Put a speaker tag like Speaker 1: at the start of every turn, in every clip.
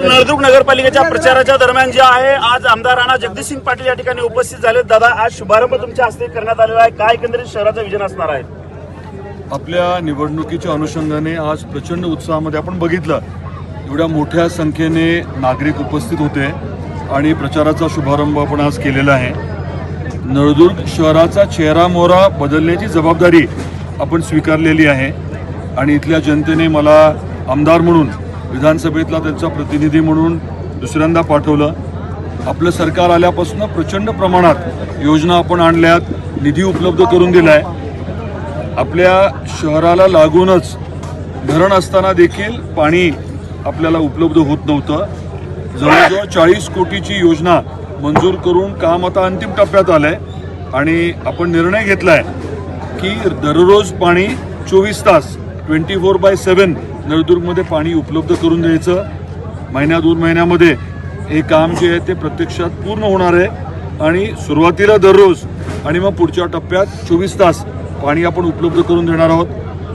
Speaker 1: नळदुर्ग नगरपालिकेच्या प्रचाराच्या दरम्यान जे आहे आज आमदार राणा जगदीशसिंग पाटील या ठिकाणी उपस्थित झाले. दादा आज शुभारंभ तुमच्या हस्ते करण्यात आलेला आहे. काय एकंदरीत शहराचं विजन असणार आहे?
Speaker 2: आपल्या निवडणुकीच्या अनुषंगाने आज प्रचंड उत्साहामध्ये आपण बघितलं. एवढ्या मोठ्या संख्येने नागरिक उपस्थित होते आणि प्रचाराचा शुभारंभ आपण आज केलेला आहे. नळदुर्ग शहराचा चेहरा मोहरा बदलण्याची जबाबदारी आपण स्वीकारलेली आहे. आणि इथल्या जनतेने मला आमदार म्हणून विधानसभेतला त्यांचा प्रतिनिधी म्हणून दुसऱ्यांदा पाठवलं. आपलं सरकार आल्यापासून प्रचंड प्रमाणात योजना आपण आणल्यात निधी उपलब्ध करून दिला आहे आपल्या शहराला लागूनच धरण असताना देखील पाणी आपल्याला उपलब्ध होत नव्हतं. जवळजवळ चाळीस कोटीची योजना मंजूर करून काम आता अंतिम टप्प्यात आलं आहे आणि आपण निर्णय घेतला आहे की दररोज पाणी चोवीस तास ट्वेंटी फोर बाय सेवन नळदुर्गमध्ये पाणी उपलब्ध करून द्यायचं. महिन्या दोन महिन्यामध्ये हे काम जे आहे ते प्रत्यक्षात पूर्ण होणार आहे. आणि सुरुवातीला दररोज आणि मग पुढच्या टप्प्यात चोवीस तास पाणी आपण उपलब्ध करून देणार आहोत.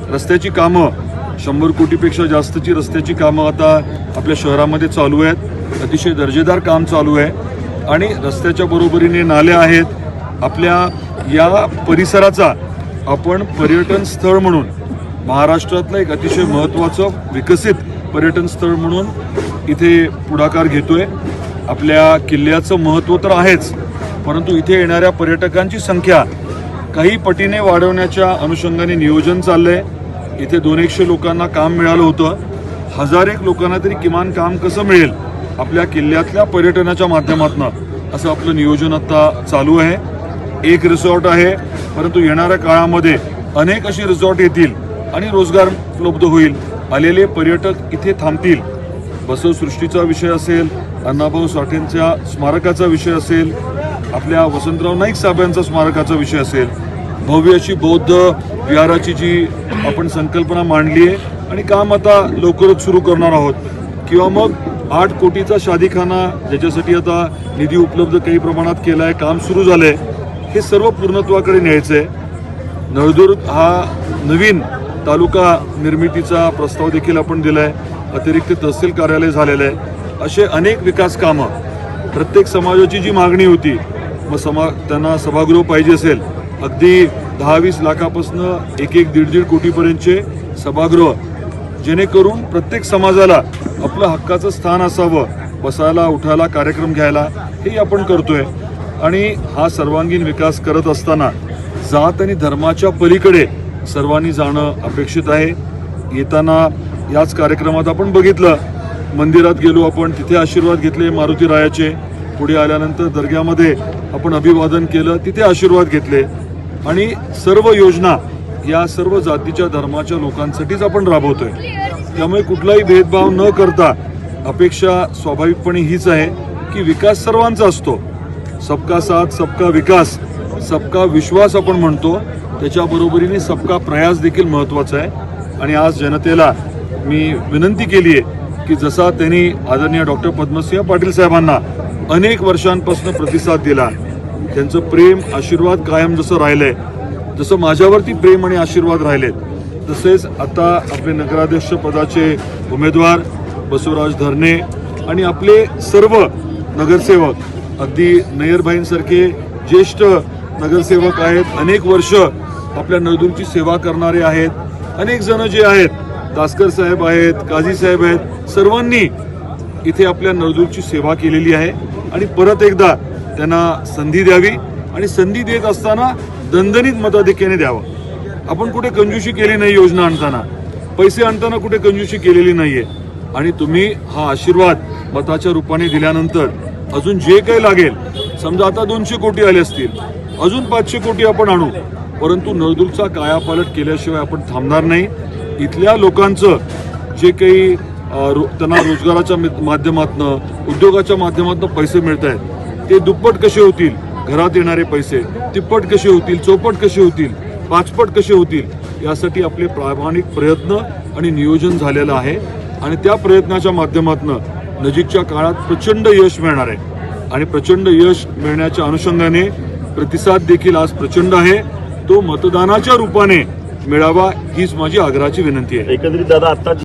Speaker 2: रस्त्याची कामं शंभर कोटीपेक्षा जास्तची रस्त्याची कामं आता आपल्या शहरामध्ये चालू आहेत. अतिशय दर्जेदार काम चालू आहे. आणि रस्त्याच्या बरोबरीने नाल्या आहेत. आपल्या या परिसराचा आपण पर्यटन स्थळ म्हणून महाराष्ट्रातलं एक अतिशय महत्त्वाचं विकसित पर्यटन स्थळ म्हणून इथे पुढाकार घेतोय. आपल्या किल्ल्याचं महत्त्व तर आहेच परंतु इथे येणाऱ्या पर्यटकांची संख्या काही पटीने वाढवण्याच्या अनुषंगाने नियोजन चाललंय. इथे दोन एकशे लोकांना काम मिळालं होतं. हजार एक लोकांना तरी किमान काम कसं मिळेल आपल्या किल्ल्यातल्या पर्यटनाच्या माध्यमातून असं आपलं नियोजन आता चालू आहे. एक रिसॉर्ट आहे परंतु येणाऱ्या काळामध्ये अनेक अशी रिसॉर्ट येतील. आणि रोजगार उपलब्ध होईल. आलेले पर्यटक इथे थांबतील. बसवसृष्टीचा विषय असेल अण्णाभाऊ साठेंच्या स्मारकाचा विषय असेल आपल्या वसंतराव नाईक साहेबांचा स्मारकाचा विषय असेल. भव्य अशी बौद्ध विहाराची जी आपण संकल्पना मांडली आहे आणि काम आता लवकरच सुरू करणार आहोत. किंवा मग आठ कोटीचा शादीखाना ज्याच्यासाठी आता निधी उपलब्ध काही प्रमाणात केला आहे काम सुरू झालं आहे हे सर्व पूर्णत्वाकडे न्यायचं आहे नळदुर्ग हा नवीन तालुका निर्मितीचा प्रस्ताव देखील आपण आहे अतिरिक्त तहसील कार्यालय झालेलं आहे. असे अनेक विकास कामं प्रत्येक समाजाची जी मागणी होती मग समा त्यांना सभागृह पाहिजे असेल अगदी दहा वीस लाखापासनं एक एक दीड दीड कोटीपर्यंतचे सभागृह जेणेकरून प्रत्येक समाजाला आपलं हक्काचं स्थान असावं बसायला उठायला कार्यक्रम घ्यायला हे आपण करतोय. आणि हा सर्वांगीण विकास करत असताना जात आणि धर्माच्या पलीकडे सर्वांनी जाणं अपेक्षित आहे. येताना याच कार्यक्रमात आपण बघितलं. मंदिरात गेलो आपण तिथे आशीर्वाद घेतले मारुती रायाचे. पुढे आल्यानंतर दर्ग्यामध्ये आपण अभिवादन केलं तिथे आशीर्वाद घेतले. आणि सर्व योजना या सर्व जातीच्या धर्माच्या लोकांसाठीच आपण राबवतोय. त्यामुळे कुठलाही भेदभाव न करता अपेक्षा स्वाभाविकपणे हीच आहे की विकास सर्वांचा असतो. सबका साथ सबका विकास सबका विश्वास आपण म्हणतो. त्याच्या बरोबरीने सबका प्रयास देखील महत्त्वाचा आहे. आणि आज जनतेला मी विनंती केली आहे की जसा त्यांनी आदरणीय डॉक्टर पद्मसिंह पाटील साहेबांना अनेक वर्षांपासून प्रतिसाद दिला त्यांचं प्रेम आशीर्वाद कायम जसं राहिलंय जसं माझ्यावरती प्रेम आणि आशीर्वाद राहिलेत तसेच आता आपले नगराध्यक्ष पदाचे उमेदवार बसवराज धरणे आणि आपले सर्व नगरसेवक अगदी नयरभाईंसारखे ज्येष्ठ नगरसेवक आहेत अनेक वर्ष आपल्या नळदुर्गची सेवा करणारे आहेत. अनेक जण जे आहेत दासकर साहेब आहेत काझी साहेब आहेत सर्वांनी इथे आपल्या नळदुर्गची सेवा केलेली आहे. आणि परत एकदा त्यांना संधी द्यावी आणि संधी देत असताना दणदणीत मताधिक्याने द्यावं. आपण कुठे कंजूशी केली नाही योजना आणताना. पैसे आणताना कुठे कंजूशी केलेली नाहीये. आणि तुम्ही हा आशीर्वाद मताच्या रूपाने दिल्यानंतर अजून जे काही लागेल समजा आता दोनशे कोटी आले असतील अजून पाचशे कोटी आपण आणू. परंतु नळदुर्गचा कायापालट केल्याशिवाय आपण थांबणार नाही. इथल्या लोकांचं जे काही रो- त्यांना रोजगाराच्या माध्यमातनं उद्योगाच्या माध्यमातून पैसे मिळत आहेत ते दुप्पट कसे होतील? घरात येणारे पैसे तिप्पट कसे होतील? चौपट कसे होतील? पाचपट कसे होतील? यासाठी आपले प्रामाणिक प्रयत्न आणि नियोजन झालेलं आहे. आणि त्या प्रयत्नाच्या माध्यमातून नजीकच्या काळात प्रचंड यश मिळणार आहे. आणि प्रचंड यश मिळण्याच्या अनुषंगाने प्रतिसाद देखील आज प्रचंड आहे. तो मतदानाच्या रूपाने मिळावा हीच माझी आग्रहाची विनंती आहे.
Speaker 1: एकंदरीत दादा आता